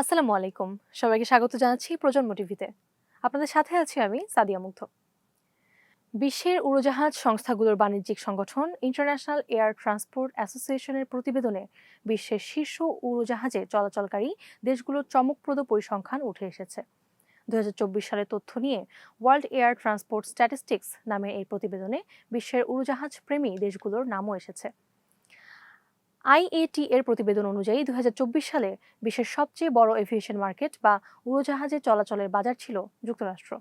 আসসালামু আলাইকুম। সবাইকে স্বাগত জানাচ্ছি প্রজন্ম টিভিতে। আপনাদের সাথে আছি আমি সাদিয়া মুগ্ধ। বিশ্বের উড়োজাহাজ সংস্থাগুলোর বাণিজ্যিক সংগঠন ইন্টারন্যাশনাল এয়ার ট্রান্সপোর্ট অ্যাসোসিয়েশনের প্রতিবেদনে বিশ্বের শীর্ষ উড়োজাহাজে চলাচলকারী দেশগুলোর চমকপ্রদ পরিসংখ্যান উঠে এসেছে। দু চব্বিশ সালের তথ্য নিয়ে ওয়ার্ল্ড এয়ার ট্রান্সপোর্ট স্ট্যাটিস্টিক্স নামে এই প্রতিবেদনে বিশ্বের উড়োজাহাজ প্রেমী দেশগুলোর নামও এসেছে। আইএটি এর প্রতিবেদন অনুযায়ী দু হাজার চব্বিশ সালে বিশ্বের সবচেয়ে বড় এভিয়েশন মার্কেট বা উড়োজাহাজে চলাচলের বাজার ছিল যুক্তরাষ্ট্র।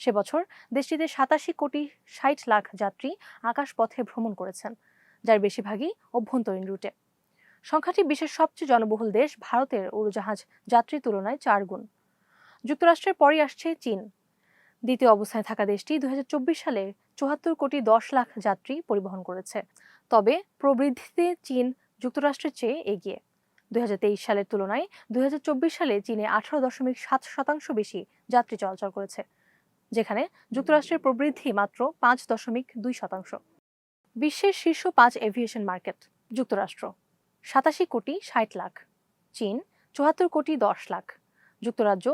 সে বছর দেশটিতে সাতাশি কোটি ষাট লাখ যাত্রী আকাশপথে ভ্রমণ করেছেন, যার বেশিরভাগই অভ্যন্তরীণ রুটে। সংখ্যাটি বিশ্বের সবচেয়ে জনবহুল দেশ ভারতের উড়োজাহাজ যাত্রীর তুলনায় চার গুণ। যুক্তরাষ্ট্রের পরই আসছে চীন। দ্বিতীয় অবস্থানে থাকা দেশটি দুই হাজার চব্বিশ সালে চুয়াত্তর কোটি দশ লাখ যাত্রী পরিবহন করেছে। তবে প্রবৃদ্ধিতে চীন যুক্তরাষ্ট্রের চেয়ে এগিয়ে। দুই হাজার তেইশ সালের তুলনায় দুই হাজার চব্বিশ সালে চীনে আঠারো দশমিক সাত শতাংশ বেশি যাত্রী চলাচল করেছে, যেখানে যুক্তরাষ্ট্রের প্রবৃদ্ধি মাত্র পাঁচ দশমিক দুই শতাংশ। বিশ্বের শীর্ষ পাঁচ এভিয়েশন মার্কেট, যুক্তরাষ্ট্র, সাতাশি কোটি ষাট লাখ। চীন, চুয়াত্তর কোটি দশ লাখ। যুক্তরাজ্য,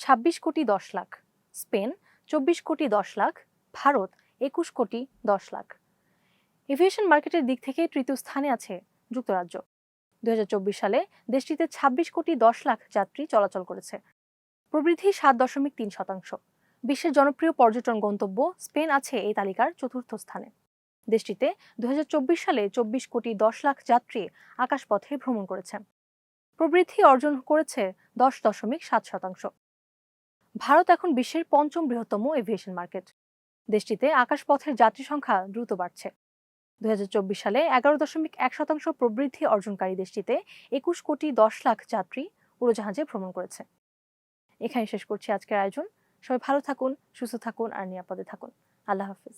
ছাব্বিশ কোটি দশ লাখ। স্পেন, চব্বিশ কোটি দশ লাখ। ভারত, একুশ কোটি দশ লাখ। এভিয়েশন মার্কেটের দিক থেকে তৃতীয় স্থানে আছে যুক্তরাজ্য। দুই হাজার চব্বিশ সালে দেশটিতে ২৬ কোটি দশ লাখ যাত্রী চলাচল করেছে। প্রবৃদ্ধি সাত দশমিক তিন শতাংশ। বিশ্বের জনপ্রিয় পর্যটন গন্তব্য স্পেন আছে এই তালিকার চতুর্থ স্থানে। দেশটিতে দু হাজার চব্বিশ সালে চব্বিশ কোটি দশ লাখ যাত্রী আকাশপথে ভ্রমণ করেছে। প্রবৃদ্ধি অর্জন করেছে দশ দশমিক সাত শতাংশ। ভারত এখন বিশ্বের পঞ্চম বৃহত্তম এভিয়েশন মার্কেট। দেশটিতে আকাশপথের যাত্রী সংখ্যা দ্রুত বাড়ছে। দুই হাজার চব্বিশ সালে এগারো দশমিক এক শতাংশ প্রবৃদ্ধি অর্জনকারী দেশটিতে একুশ কোটি দশ লাখ যাত্রী উড়োজাহাজে ভ্রমণ করেছে। এখানে শেষ করছি আজকের আয়োজন। সবাই ভালো থাকুন, সুস্থ থাকুন আর নিরাপদে থাকুন। আল্লাহ হাফিজ।